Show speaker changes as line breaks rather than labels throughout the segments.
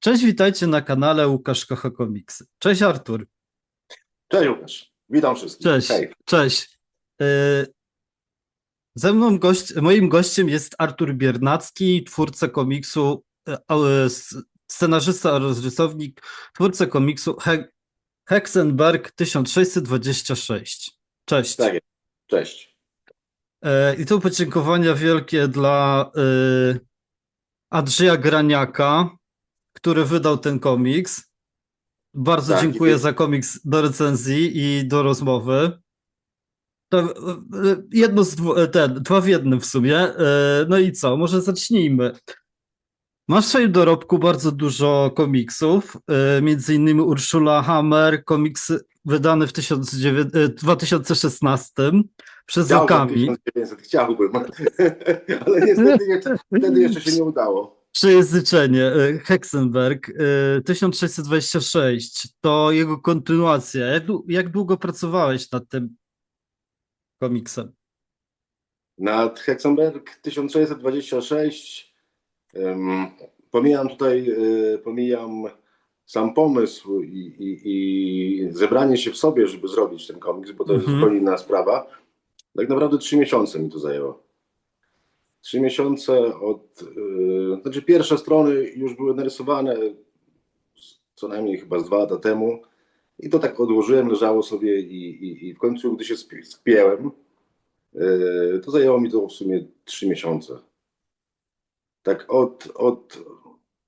Cześć, witajcie na kanale Łukasz Kocha Komiksy. Cześć Artur.
Cześć Łukasz, witam wszystkich.
Cześć.
Hej.
Cześć. Y, Ze mną gość, moim gościem jest Artur Biernacki, twórca komiksu, y, s- scenarzysta oraz rysownik, twórca komiksu He Hexenberg 1626. Cześć.
Tak jest. Cześć.
E, I tu podziękowania wielkie dla Andrzeja Graniaka, który wydał ten komiks. Bardzo
Tak,
dziękuję
ty-
za komiks do recenzji i do rozmowy. To e, jedno z dwu, e, ten, dwa w jednym w sumie. E, No i co, może zacznijmy. Masz w swoim dorobku bardzo dużo komiksów, między innymi Urszula Hammer, komiks wydany w 1900 e, 2016 przez
Chciałbym
Okami.
1900, chciałbym, ale niestety jeszcze, wtedy jeszcze się nie udało.
Przejęzyczenie, e, Hexenberg, e, 1626, to jego kontynuacja. Jak, jak długo pracowałeś nad tym komiksem?
Nad Hexenberg 1626 um, pomijam tutaj, e, pomijam sam pomysł i, i, i zebranie się w sobie, żeby zrobić ten komiks, bo to jest
Mhm.
zupełnie inna sprawa. Tak naprawdę trzy miesiące mi to zajęło. Trzy miesiące od. Yy, znaczy, pierwsze strony już były narysowane co najmniej chyba z dwa lata temu. I to tak odłożyłem, leżało sobie i, i, i w końcu, gdy się spi- spięłem, yy, to zajęło mi to w sumie trzy miesiące. Tak od, od,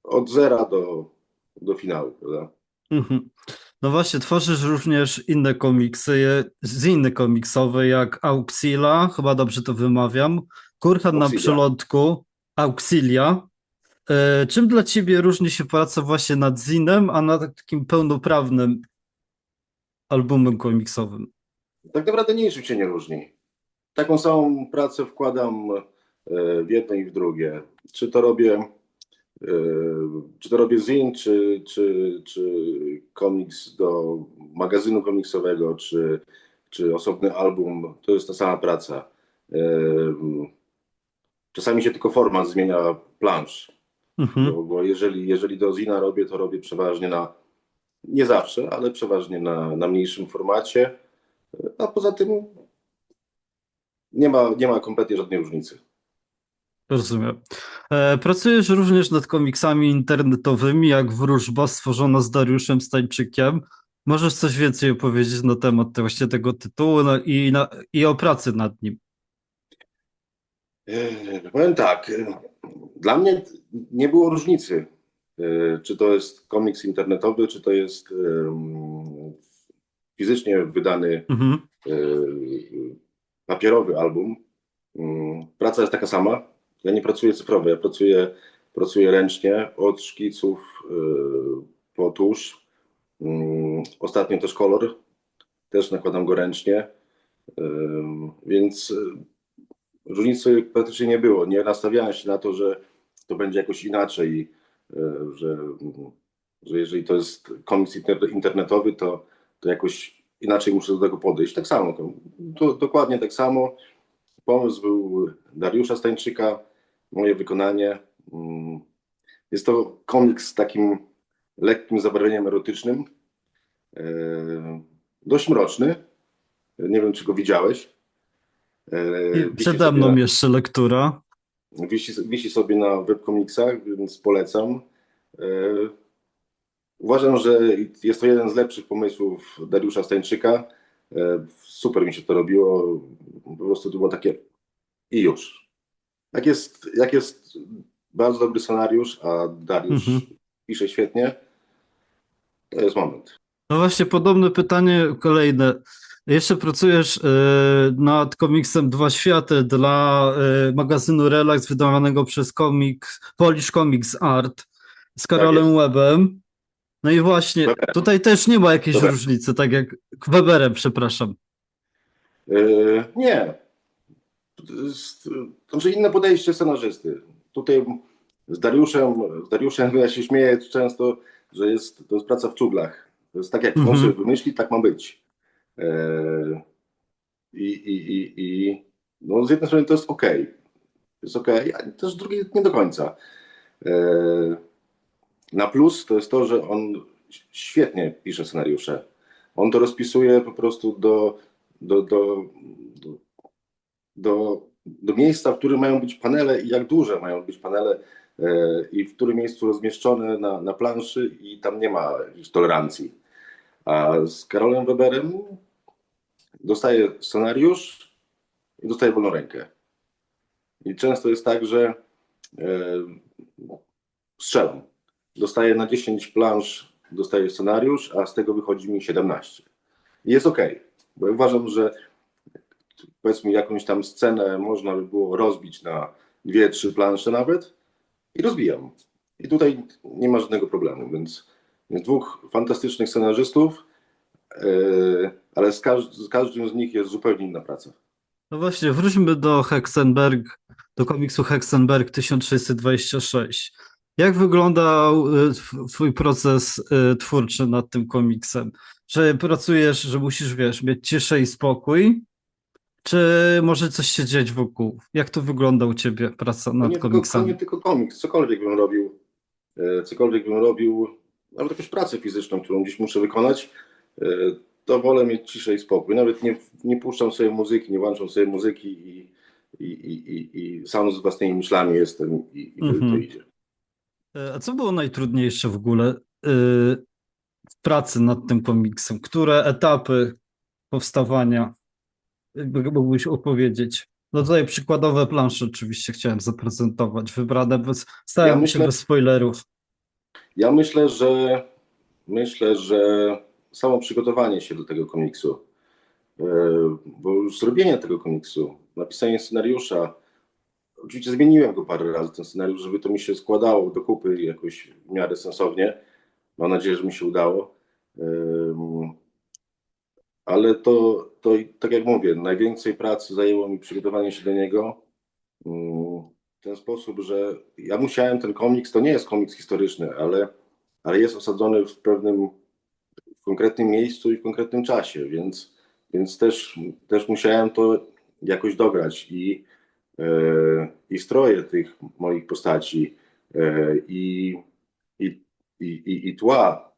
od zera do, do finału, prawda?
Mhm. No właśnie, tworzysz również inne komiksy, je- ziny komiksowe jak Auxilia, chyba dobrze to wymawiam, Kurhan na
Auxilia.
przylądku, Auxilia. E, czym dla ciebie różni się praca właśnie nad zinem, a nad takim pełnoprawnym albumem komiksowym?
Tak naprawdę niczym się nie różni. Taką samą pracę wkładam e, w jedno i w drugie. Czy to robię, e, czy to robię zin, czy, czy, czy komiks do magazynu komiksowego, czy, czy osobny album, to jest ta sama praca. Czasami się tylko format zmienia plansz,
Mhm.
bo, bo jeżeli, jeżeli do zina robię, to robię przeważnie na, nie zawsze, ale przeważnie na, na mniejszym formacie. A poza tym nie ma, nie ma kompletnie żadnej różnicy.
Rozumiem. E, Pracujesz również nad komiksami internetowymi, jak Wróżba stworzona z Dariuszem Stańczykiem. Możesz coś więcej opowiedzieć na temat te- właśnie tego tytułu no, i, na, i o pracy nad nim?
Yy, Powiem tak, yy, dla mnie nie było różnicy, yy, czy to jest komiks internetowy, czy to jest fizycznie wydany
Mhm.
papierowy album. Praca jest taka sama. Ja nie pracuję cyfrowo, ja pracuję, pracuję ręcznie od szkiców po tusz. Ostatnio też kolor, też nakładam go ręcznie. Więc różnicy praktycznie nie było. Nie nastawiałem się na to, że to będzie jakoś inaczej, e, że, że jeżeli to jest komiks inter- internetowy, to, to jakoś inaczej muszę do tego podejść. Tak samo, to, to dokładnie tak samo. Pomysł był Dariusza Stańczyka, moje wykonanie. Mm, Jest to komiks z takim lekkim zabarwieniem erotycznym, e, dość mroczny. Nie wiem, czy go widziałeś. Wisi
Przede mną
na-
jeszcze lektura.
Wisi, wisi sobie na webkomiksach, więc polecam. E, Uważam, że jest to jeden z lepszych pomysłów Dariusza Stańczyka. E, Super mi się to robiło. Po prostu to było takie i już. Jak jest, jak jest bardzo dobry scenariusz, a Dariusz
Mhm.
pisze świetnie, to jest moment.
No właśnie, podobne pytanie kolejne. Jeszcze pracujesz e, nad komiksem Dwa Światy dla e, magazynu Relax wydawanego przez Polish Comics Art z Karolem
jest.
Webem. No i właśnie,
Weberem.
tutaj też nie ma jakiejś
Weberem.
różnicy, tak jak Weberem, przepraszam.
E, Nie. To znaczy inne podejście scenarzysty. Tutaj z Dariuszem, z Dariuszem ja się śmieję często, że jest, to jest praca w cuglach. To jest tak, jak
Mhm.
on sobie wymyśli, tak ma być. E, I, i, i, i no z jednej strony to jest ok. Jest ok, a też z drugiej nie do końca. E, na plus to jest to, że on świetnie pisze scenariusze. On to rozpisuje po prostu do, do, do, do, do, miejsca, w którym mają być panele i jak duże mają być panele e, i w którym miejscu rozmieszczone na, na planszy i tam nie ma tolerancji. A z Karolem Weberem dostaje scenariusz i dostaje wolną rękę. I często jest tak, że e, strzelam. Dostaję na 10 plansz, dostaję scenariusz, a z tego wychodzi mi 17. I jest ok, bo ja uważam, że powiedzmy jakąś tam scenę można by było rozbić na dwie, trzy plansze nawet i rozbijam. I tutaj nie ma żadnego problemu, więc dwóch fantastycznych scenarzystów, yy, ale z, z każdym z nich jest zupełnie inna praca.
No właśnie, wróćmy do Hexenberg, do komiksu Hexenberg 1626. Jak wyglądał tw- twój proces y, twórczy nad tym komiksem? Że pracujesz, że musisz, wiesz, mieć ciszę i spokój? Czy może coś się dziać wokół? Jak to wygląda u ciebie, praca nad
nie, tylko, nie tylko komiks, cokolwiek bym robił, e, cokolwiek bym robił, nawet jakąś pracę fizyczną, którą gdzieś muszę wykonać, e, to wolę mieć ciszę i spokój. Nawet nie, nie puszczam sobie muzyki, nie włączam sobie muzyki i, i, i, i, sam z własnymi myślami jestem i, i to, to
Mhm.
idzie.
E, A co było najtrudniejsze w ogóle y, w pracy nad tym komiksem? Które etapy powstawania mógłbyś opowiedzieć? No tutaj przykładowe plansze oczywiście chciałem zaprezentować, wybrane bez, starałem
Ja
się
myślę-
bez spoilerów.
Ja myślę, że myślę, że samo przygotowanie się do tego komiksu, e, bo już zrobienie tego komiksu, napisanie scenariusza, oczywiście zmieniłem go parę razy, ten scenariusz, żeby to mi się składało do kupy jakoś w miarę sensownie. Mam nadzieję, że mi się udało. Ale to, to tak jak mówię, najwięcej pracy zajęło mi przygotowanie się do niego. W ten sposób, że ja musiałem ten komiks, to nie jest komiks historyczny, ale, ale jest osadzony w pewnym, w konkretnym miejscu i w konkretnym czasie, więc, więc też, też musiałem to jakoś dograć i, e, i stroje tych moich postaci e, i, i, i, i, tła,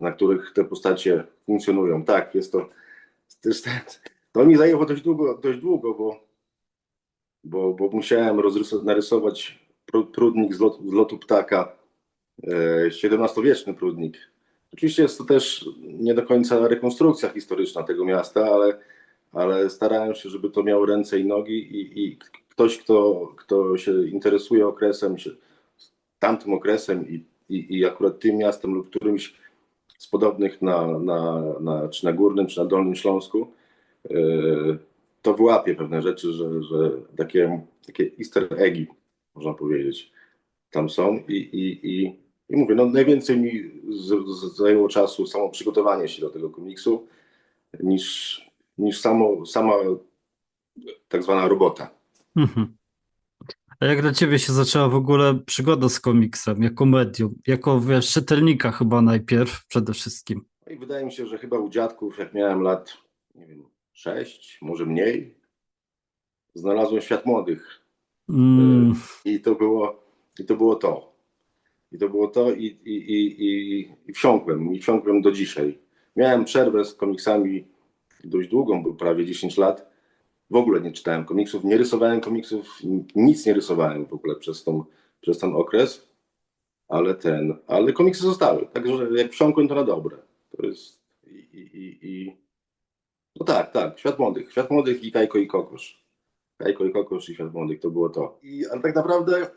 na których te postacie funkcjonują. Tak, jest to też to mi zajęło dość długo, dość długo bo, bo, bo musiałem narysować prudnik z lotu, z lotu ptaka, e, XVII-wieczny prudnik. Oczywiście jest to też nie do końca rekonstrukcja historyczna tego miasta, ale, ale starałem się, żeby to miało ręce i nogi i, i ktoś, kto, kto się interesuje okresem, tamtym okresem i, i, i akurat tym miastem lub którymś z podobnych na, na, na, czy na Górnym, czy na Dolnym Śląsku, yy, to wyłapie pewne rzeczy, że, że takie, takie easter eggi, można powiedzieć, tam są i, i, i, i mówię, no najwięcej mi z, z, zajęło czasu samo przygotowanie się do tego komiksu niż, niż samo, sama tak zwana robota.
Mhm. A jak dla ciebie się zaczęła w ogóle przygoda z komiksem, jako medium, jako wiesz, czytelnika chyba najpierw przede wszystkim?
No I wydaje mi się, że chyba u dziadków, jak miałem lat, nie wiem, sześć, może mniej, znalazłem świat młodych.
Mm,
I to było, i to, było to. I to było to i, i, i, i, i wsiąkłem, i wsiąkłem do dzisiaj. Miałem przerwę z komiksami dość długą, bo prawie 10 lat. W ogóle nie czytałem komiksów, nie rysowałem komiksów, nic nie rysowałem w ogóle przez, tą, przez ten okres. Ale ten, ale komiksy zostały. Także jak wsiąkłem, to na dobre. To jest i, i, i, i... No tak, tak, Świat Młodych. Świat Młodych i Kajko i Kokosz. Kajko i Kokosz i Świat Młodych, to było to. I, ale tak naprawdę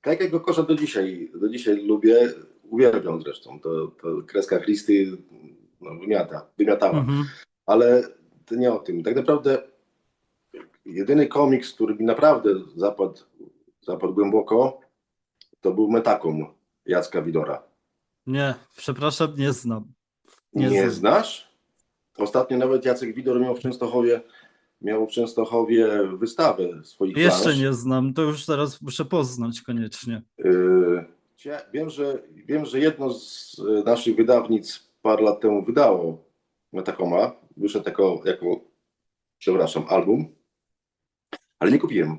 Kajka i Kokosza do dzisiaj, do dzisiaj lubię, uwielbiam zresztą. To, to kreska Christy no, wymiata, wymiatała.
mhm.
Ale to nie o tym. Tak naprawdę jedyny komiks, który mi naprawdę zapadł, zapadł głęboko, to był Metakom Jacka Widora.
Nie, przepraszam, nie znam.
Nie,
Nie znam.
znasz? Ostatnio nawet Jacek Widor miał w Częstochowie, miał w Częstochowie wystawę swoich
Jeszcze
plansz.
nie znam, to już teraz muszę poznać koniecznie.
Yy, Wiem że, wiem, że jedno z y, naszych wydawnic parę lat temu wydało Metakoma. Wyszedł jako, jako przepraszam, album, ale nie kupiłem.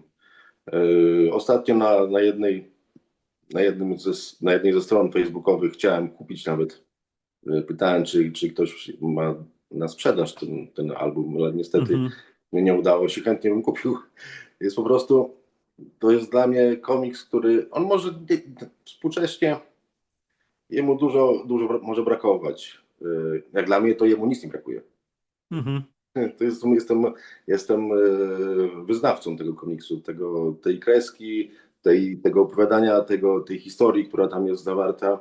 Yy, Ostatnio na, na jednej na, jednym ze, na jednej ze stron facebookowych chciałem kupić nawet. Y, Pytałem, czy, czy ktoś ma na sprzedaż ten, ten album, ale niestety
Mhm.
mnie nie udało się, chętnie bym kupił. Jest po prostu, to jest dla mnie komiks, który, on może nie- współcześnie, jemu dużo, dużo może brakować. Y, Jak dla mnie to jemu nic nie brakuje.
Mhm.
To jest, jestem, jestem e, wyznawcą tego komiksu, tego, tej kreski, tej, tego opowiadania, tego, tej historii, która tam jest zawarta.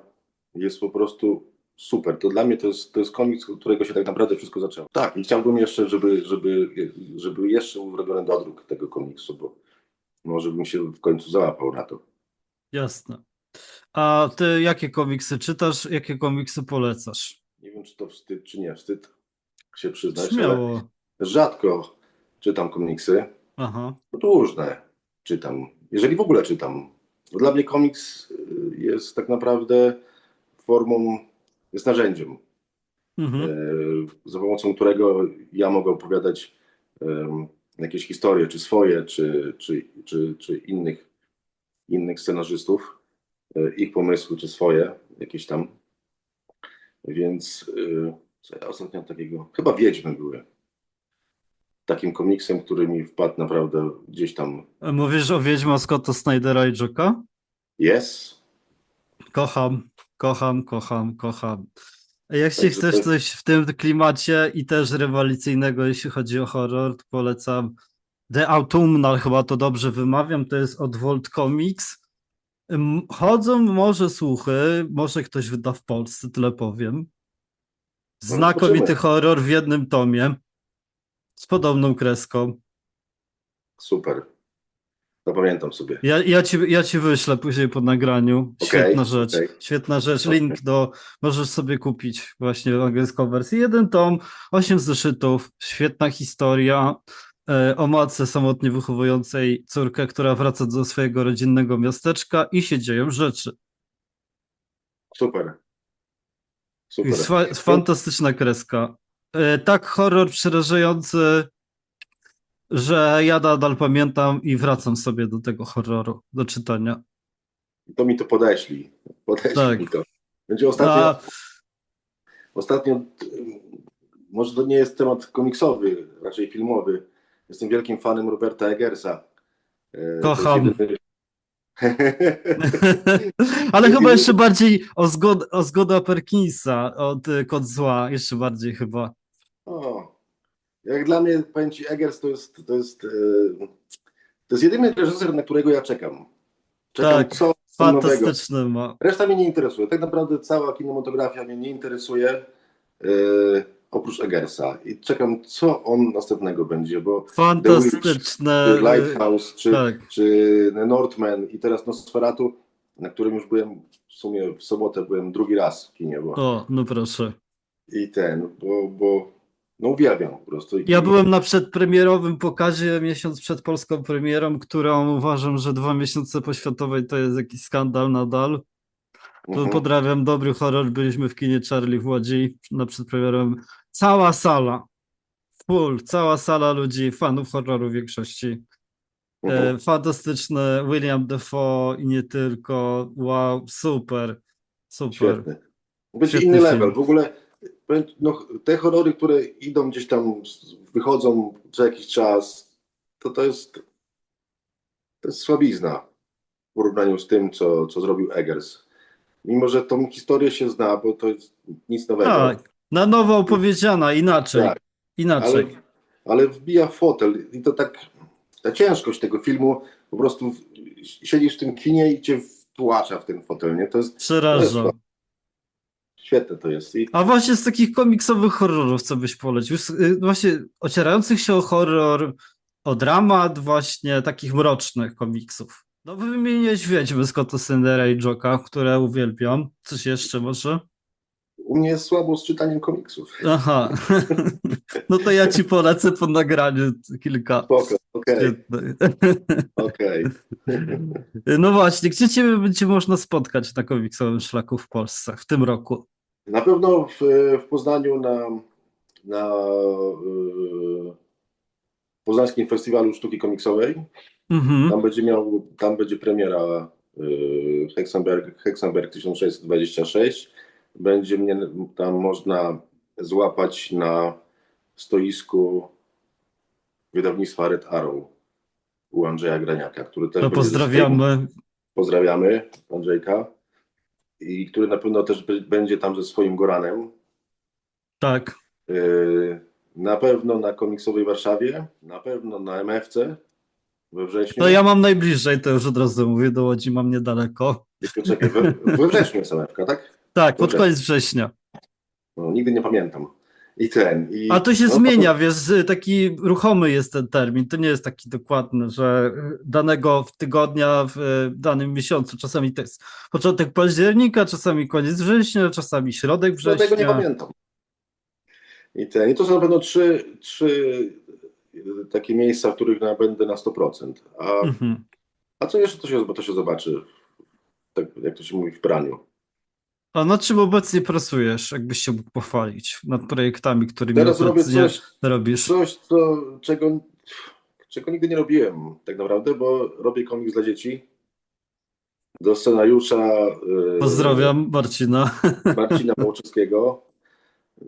Jest po prostu super. To dla mnie to jest, to jest komiks, od którego się tak naprawdę wszystko zaczęło. Tak, i chciałbym jeszcze, żeby, żeby, żeby jeszcze był zrobiony dodruk tego komiksu, bo może bym się w końcu załapał na to.
Jasne. A ty jakie komiksy czytasz? Jakie komiksy polecasz?
Nie wiem, czy to wstyd, czy nie wstyd się przyznać, ale
Śmiało.
rzadko czytam komiksy.
Aha.
Różne czytam, jeżeli w ogóle czytam. Dla mnie komiks y, jest tak naprawdę formą, jest narzędziem,
Mhm.
y, za pomocą którego ja mogę opowiadać jakieś historie, czy swoje, czy, czy, czy, czy innych, innych scenarzystów, y, ich pomysły, czy swoje, jakieś tam. Więc y, co ja ostatnio takiego, chyba Wiedźmy były. Takim komiksem, który mi wpadł naprawdę gdzieś tam
Mówisz o Wiedźma Scotta Snydera i Joka?
Jest.
Kocham, kocham, kocham, kocham. Jak
Także
chcesz
to-
coś w tym klimacie i też rywalicyjnego, jeśli chodzi o horror, to polecam The Autumnal, chyba to dobrze wymawiam, to jest od Volt Comics. Ym, Chodzą może słuchy, może ktoś wyda w Polsce, tyle powiem. Znakomity
zobaczymy.
horror w jednym tomie, z podobną kreską.
Super. Zapamiętam sobie.
Ja, ja, ci, ja ci wyślę później po nagraniu.
Okej,
Świetna rzecz.
okej.
Świetna rzecz. Link do. Możesz sobie kupić właśnie angielską wersję. Jeden tom, osiem zeszytów, świetna historia e, o matce samotnie wychowującej córkę, która wraca do swojego rodzinnego miasteczka i się dzieją rzeczy.
Super. Super.
swa- fantastyczna kreska. E, tak horror przerażający, że ja nadal pamiętam i wracam sobie do tego horroru, do czytania.
To mi to podeślij. Podeślij
Tak.
mi to. Będzie ostatnio,
A,
ostatnio, może to nie jest temat komiksowy, raczej filmowy. Jestem wielkim fanem Roberta Eggersa. E,
Kocham.
jedyny-
Ale chyba jeszcze bardziej o, zgod o zgoda Perkinsa od y, Kod Zła, jeszcze bardziej chyba.
o, jak dla mnie, powiem Ci, Eggers to jest, to jest, e, to jest jedyny reżyser, na którego ja czekam. Czekam,
Tak,
co.
Fantastyczny ma.
Reszta mnie nie interesuje. Tak naprawdę cała kinematografia mnie nie interesuje, yy, oprócz Eggersa. I czekam, co on następnego będzie, bo
Fantastyczne.
czy Lighthouse, czy,
tak.
czy Northman i teraz Nosferatu, na którym już byłem w sumie w sobotę byłem drugi raz w kinie, bo,
O, no proszę.
i ten, bo, bo no uwielbiam po prostu.
Ja byłem na przedpremierowym pokazie miesiąc przed polską premierą, którą uważam, że dwa miesiące po światowej to jest jakiś skandal nadal. To
Mhm.
pozdrawiam, dobry horror. Byliśmy w kinie Charlie w Łodzi na przedpremierowym. Cała sala, full, cała sala ludzi, fanów horroru w większości.
Mhm.
E, fantastyczny William Defoe i nie tylko. Wow, super, super.
Świetny.
Świetny
inny
film.
level. W ogóle no, te horrory, które idą gdzieś tam, wychodzą co jakiś czas, to to jest to jest słabizna w porównaniu z tym, co, co zrobił Eggers. Mimo, że tą historię się zna, bo to jest nic nowego.
Tak, na nowo opowiedziana, inaczej,
Tak,
inaczej.
ale, ale wbija fotel i to tak, ta ciężkość tego filmu, po prostu siedzisz w tym kinie i cię wtłacza w ten fotel, nie? To jest
Przeraża.
Świetne to jest. I
A właśnie z takich komiksowych horrorów, co byś polecił? Y, Właśnie ocierających się o horror, o dramat, właśnie takich mrocznych komiksów. No wymieniłeś Wiedźmy Scotta Snyder'a i Joka, które uwielbiam. Coś jeszcze może?
u mnie jest słabo z czytaniem komiksów.
Aha. No to ja ci polecę po nagraniu kilka.
Spoko, okej,
Świetnych.
okej.
No właśnie, gdzie ciebie będzie można spotkać na komiksowym szlaku w Polsce w tym roku?
Na pewno w, w Poznaniu na, na yy, Poznańskim Festiwalu Sztuki Komiksowej.
Mhm.
Tam będzie miał, tam będzie premiera yy, Hexenberg, Hexenberg 1626. Będzie mnie tam można złapać na stoisku wydawnictwa Red Arrow u Andrzeja Graniaka, który też swoim-
pozdrawiamy.
Pozdrawiamy Andrzejka. I który na pewno też będzie tam ze swoim Goranem.
Tak.
Yy, Na pewno na komiksowej Warszawie, na pewno na MFC we wrześniu.
To ja mam najbliżej, to już od razu mówię, do Łodzi mam niedaleko.
Czekaj, we, we wrześniu jest MFK, tak?
Tak, pod koniec września.
No, nigdy nie pamiętam. I ten. I,
A to się
no,
zmienia, wiesz, taki ruchomy jest ten termin. To nie jest taki dokładny, że danego w tygodnia, w e, danym miesiącu. Czasami to jest początek października, czasami koniec września, czasami środek
Ja tego nie
września.
pamiętam. I ten. I to są na pewno trzy, trzy y, takie miejsca, w których będę na 100%. A,
Mhm.
a co jeszcze to się, to się zobaczy, tak jak to się mówi w praniu.
A nad czym obecnie pracujesz, jakbyś się mógł pochwalić? Nad projektami, którymi
Teraz robię coś,
robisz.
coś co, czego, czego nigdy nie robiłem tak naprawdę, bo robię komiks dla dzieci. Do scenariusza y,
Pozdrawiam Marcina.
Marcina Mołczewskiego.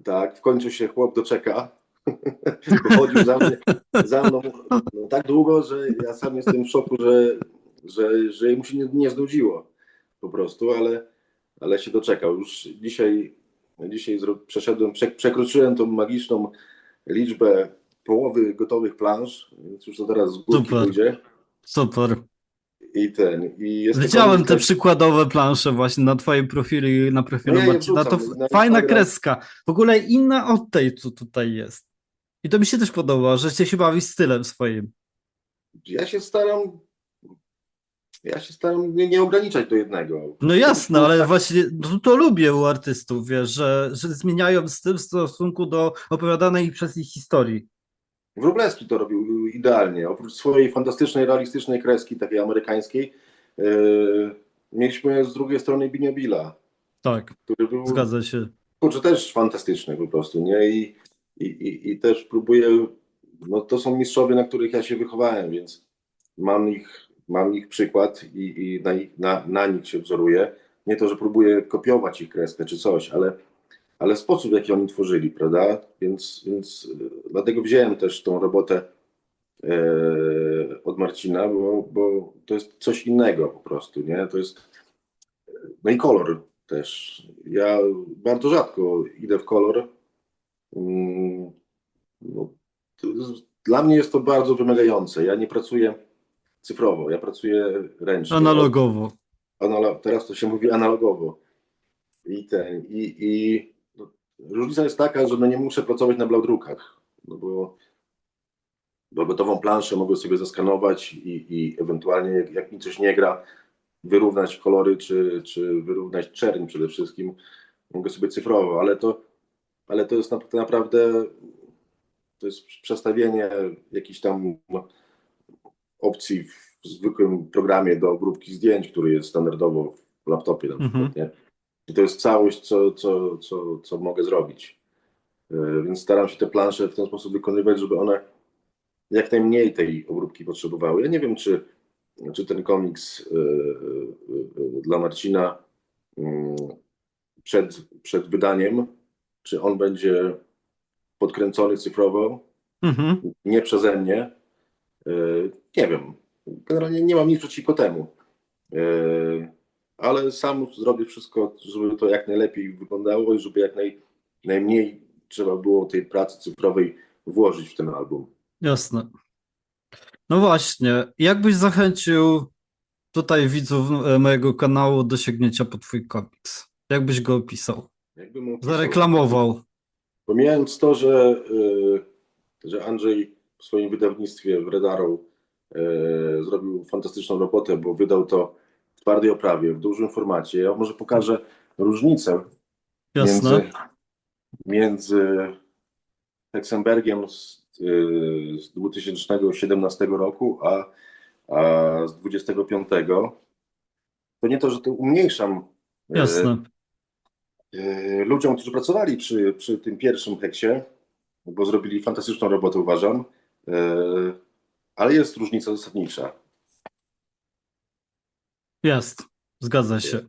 Tak, w końcu się chłop doczeka. Chodził za, mnie, za mną no, tak długo, że ja sam jestem w szoku, że, że, że mu się nie, nie znudziło po prostu, ale, ale się doczekał. Już dzisiaj, dzisiaj przeszedłem, prze, przekroczyłem tą magiczną liczbę połowy gotowych plansz, więc już to teraz z górki
Super.
pójdzie.
Super.
I ten, i
Widziałem te przykładowe plansze właśnie na twoim profilu i na profilu
No ja
Marcina. To
na
fajna kreska. W ogóle inna od tej, co tutaj jest. I to mi się też podoba, że cię się bawi stylem swoim.
Ja się staram. Ja się staram nie, nie ograniczać do jednego.
No jasne, ale właśnie to, to lubię u artystów, wiesz, że, że zmieniają styl w stosunku do opowiadanej przez nich historii.
Wróblewski to robił idealnie. Oprócz swojej fantastycznej, realistycznej kreski, takiej amerykańskiej, yy, mieliśmy z drugiej strony Binia Billa,
Tak,
który był
zgadza się.
kurczę, też fantastyczny po prostu, nie? I, i, i, i też próbuję, no to są mistrzowie, na których ja się wychowałem, więc mam ich, mam ich przykład i, i na, na, na nich się wzoruję. Nie to, że próbuję kopiować ich kreskę czy coś, ale, ale sposób, w jaki oni tworzyli, prawda? Więc, więc e, dlatego wziąłem też tą robotę e, od Marcina, bo, bo to jest coś innego po prostu, nie? To jest no i kolor też. Ja bardzo rzadko idę w kolor. Mm, No, to dla mnie jest to bardzo wymagające. Ja nie pracuję cyfrowo, ja pracuję ręcznie.
Analogowo.
Analo- teraz to się mówi analogowo. I ten, i, i no, różnica jest taka, że no nie muszę pracować na blaudrukach, no bo, bo gotową planszę mogę sobie zaskanować i, i ewentualnie jak, jak mi coś nie gra, wyrównać kolory, czy, czy wyrównać czerń przede wszystkim, mogę sobie cyfrowo, ale to, ale to jest naprawdę to jest przestawienie jakichś tam opcji w zwykłym programie do obróbki zdjęć, który jest standardowo w laptopie na przykład,
Mhm.
nie? I to jest całość, co, co, co, co mogę zrobić. Yy, Więc staram się te plansze w ten sposób wykonywać, żeby one jak najmniej tej obróbki potrzebowały. Ja nie wiem, czy, czy ten komiks yy, yy, dla Marcina yy, przed, przed wydaniem, czy on będzie podkręcony cyfrowo,
Mhm.
nie przeze mnie. Yy, Nie wiem. Generalnie nie mam nic przeciwko temu. Yy, Ale sam zrobię wszystko, żeby to jak najlepiej wyglądało i żeby jak naj, najmniej trzeba było tej pracy cyfrowej włożyć w ten album.
Jasne. No właśnie, jak byś zachęcił tutaj widzów e, mojego kanału do sięgnięcia po twój komiks? Jak byś go opisał?
Jakbym opisał-
Zareklamował.
Pomijając to, że, że Andrzej w swoim wydawnictwie w Redarą yy, zrobił fantastyczną robotę, bo wydał to w twardej oprawie, w dużym formacie. Ja może pokażę różnicę
Jasne.
między, między Hexenbergiem z, yy, z 2017 roku, a, a z 25. To nie to, że to umniejszam yy,
Jasne.
yy, ludziom, którzy pracowali przy, przy tym pierwszym heksie, bo zrobili fantastyczną robotę, uważam, ale jest różnica zasadnicza.
Jest, zgadza się.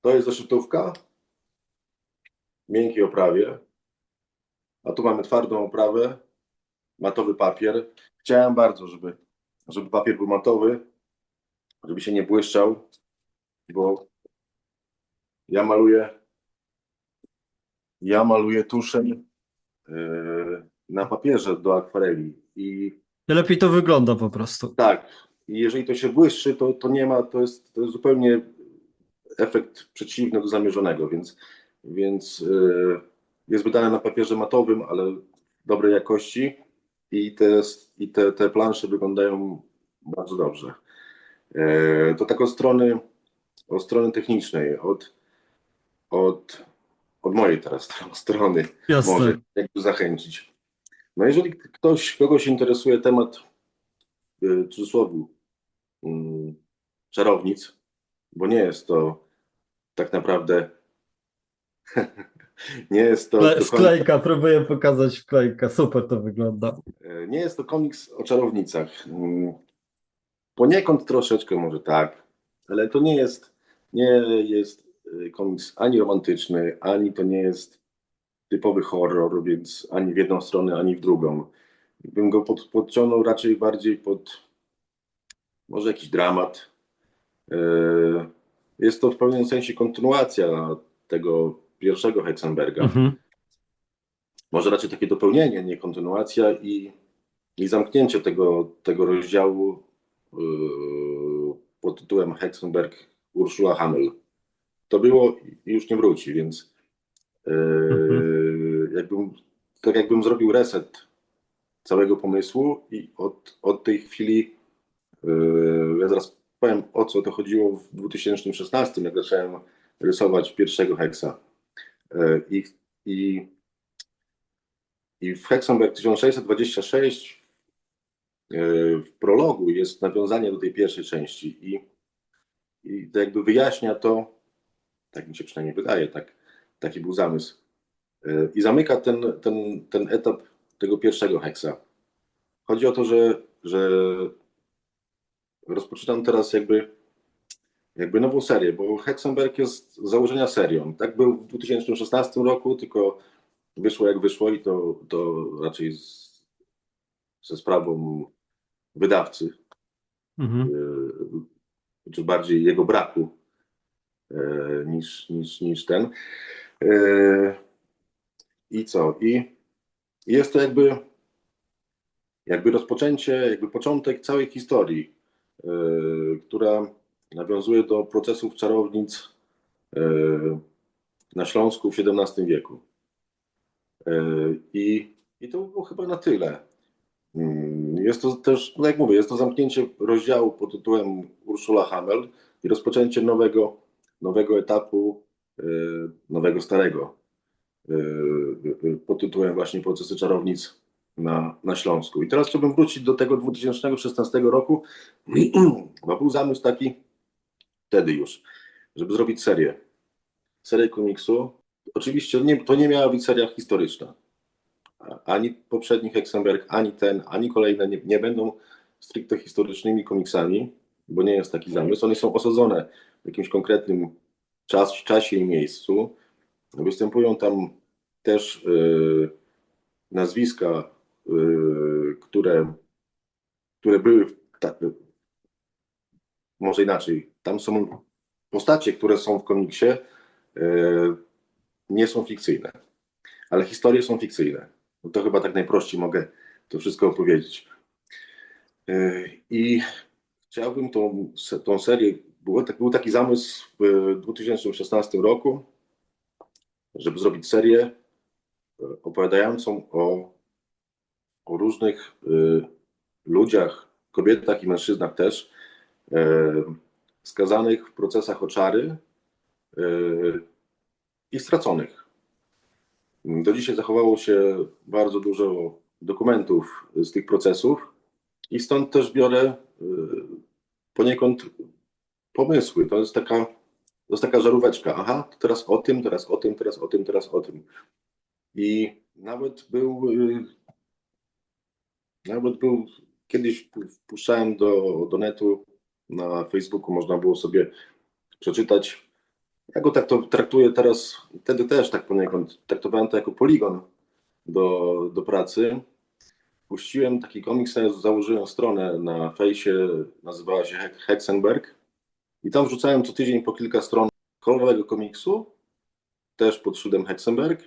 To jest zeszytówka w miękkiej oprawie, a tu mamy twardą oprawę, matowy papier. Chciałem bardzo, żeby, żeby papier był matowy, żeby się nie błyszczał, bo ja maluję ja maluję tuszem yy, na papierze do akwareli i
Lepiej to wygląda po prostu.
tak, i jeżeli to się błyszczy, to, to nie ma, to jest, to jest zupełnie efekt przeciwny do zamierzonego, więc, więc yy, jest wydane na papierze matowym, ale dobrej jakości i te, i te, te plansze wyglądają bardzo dobrze. Yy, to tak od strony, od strony technicznej, od, od, od mojej teraz strony
Jasne.
może jakby zachęcić. No jeżeli ktoś, kogoś interesuje temat y, w cudzysłowie mm, czarownic, bo nie jest to tak naprawdę nie jest to,
Wklejka, próbuję pokazać wklejka. Super to wygląda.
e, nie jest to komiks o czarownicach. Mm, Poniekąd troszeczkę może tak, ale to nie jest nie jest y, komiks ani romantyczny, ani to nie jest typowy horror, więc ani w jedną stronę, ani w drugą. Bym go pod, podciągnął raczej bardziej pod może jakiś dramat. Yy, Jest to w pewnym sensie kontynuacja tego pierwszego Hexenberga.
Mhm.
Może raczej takie dopełnienie, nie kontynuacja i, i zamknięcie tego, tego rozdziału yy, pod tytułem Hexenberg Ursula Hamel. To było i już nie wróci, więc yy, jakbym, tak jakbym zrobił reset całego pomysłu i od, od tej chwili yy, ja zaraz powiem o co to chodziło w 2016, jak zacząłem rysować pierwszego heksa. Yy, I, i, I w Hexenberg 1626 yy, w prologu jest nawiązanie do tej pierwszej części i, i to jakby wyjaśnia to, tak mi się przynajmniej wydaje, tak, taki był zamysł. Yy, I zamyka ten, ten, ten etap tego pierwszego heksa. Chodzi o to, że, że rozpoczynam teraz jakby, jakby nową serię, bo Hexenberg jest z założenia serią. Tak był w 2016 roku, tylko wyszło jak wyszło i to, to raczej z, ze sprawą wydawcy,
Mhm.
yy, czy bardziej jego braku yy, niż, niż, niż ten. Yy, I co? I jest to jakby, jakby rozpoczęcie, jakby początek całej historii, yy, która nawiązuje do procesów czarownic yy, na Śląsku w XVII wieku. I, I to było chyba na tyle. Mm, Jest to też, no jak mówię, jest to zamknięcie rozdziału pod tytułem Urszula Hamel i rozpoczęcie nowego, nowego etapu, nowego starego, yy, yy, pod tytułem właśnie Procesy Czarownic na, na Śląsku. I teraz chciałbym wrócić do tego 2016 roku, bo był zamysł taki wtedy już, żeby zrobić serię. Serię komiksu. Oczywiście nie, to nie miała być seria historyczna. Ani poprzedni Hexenberg, ani ten, ani kolejne nie, nie będą stricte historycznymi komiksami, bo nie jest taki zamysł. One są osadzone w jakimś konkretnym czas, czasie i miejscu. Występują tam też y, nazwiska, y, które, które były, ta, może inaczej, tam są postacie, które są w komiksie, y, nie są fikcyjne, ale historie są fikcyjne. No to chyba tak najprościej mogę to wszystko opowiedzieć. Y, I chciałbym tą, tą serię, był, tak- był taki zamysł w 2016 roku, żeby zrobić serię y, opowiadającą o, o różnych y, ludziach, kobietach i mężczyznach też, y, skazanych w procesach o czary y, i straconych. Do dzisiaj zachowało się bardzo dużo dokumentów z tych procesów i stąd też biorę poniekąd pomysły. To jest taka, to jest taka żaróweczka. Aha, teraz o tym, teraz o tym, teraz o tym, teraz o tym. I nawet był, y, nawet był, kiedyś pu- wpuszczałem do, do netu na Facebooku można było sobie przeczytać. Ja go tak to traktuję teraz, wtedy też tak poniekąd, traktowałem to jako poligon do, do pracy. Puściłem taki komiks, założyłem stronę na fejsie, nazywała się Hexenberg i tam wrzucałem co tydzień po kilka stron kolorowego komiksu, też pod szyldem Hexenberg,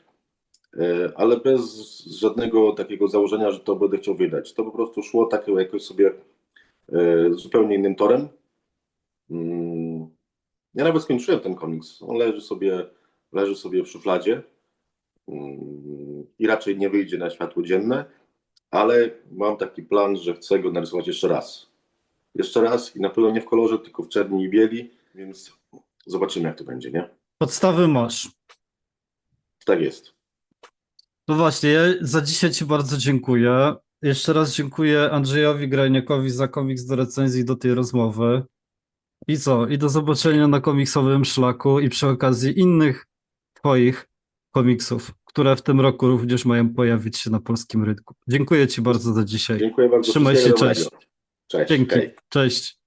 e, ale bez żadnego takiego założenia, że to będę chciał wydać. To po prostu szło tak jakoś sobie e, zupełnie innym torem. Mm, Ja nawet skończyłem ten komiks. On leży sobie, leży sobie w szufladzie mm, i raczej nie wyjdzie na światło dzienne, ale mam taki plan, że chcę go narysować jeszcze raz. Jeszcze raz i na pewno nie w kolorze, tylko w czerni i bieli, więc zobaczymy jak to będzie, nie?
Podstawy masz.
Tak jest.
No właśnie, ja za dzisiaj Ci bardzo dziękuję. Jeszcze raz dziękuję Andrzejowi Grajniakowi za komiks do recenzji do tej rozmowy. I co? I do zobaczenia na komiksowym szlaku i przy okazji innych Twoich komiksów, które w tym roku również mają pojawić się na polskim rynku. Dziękuję Ci bardzo za dzisiaj.
Dziękuję bardzo.
Trzymaj się, cześć.
Cześć.
Dzięki.
hej.
Cześć.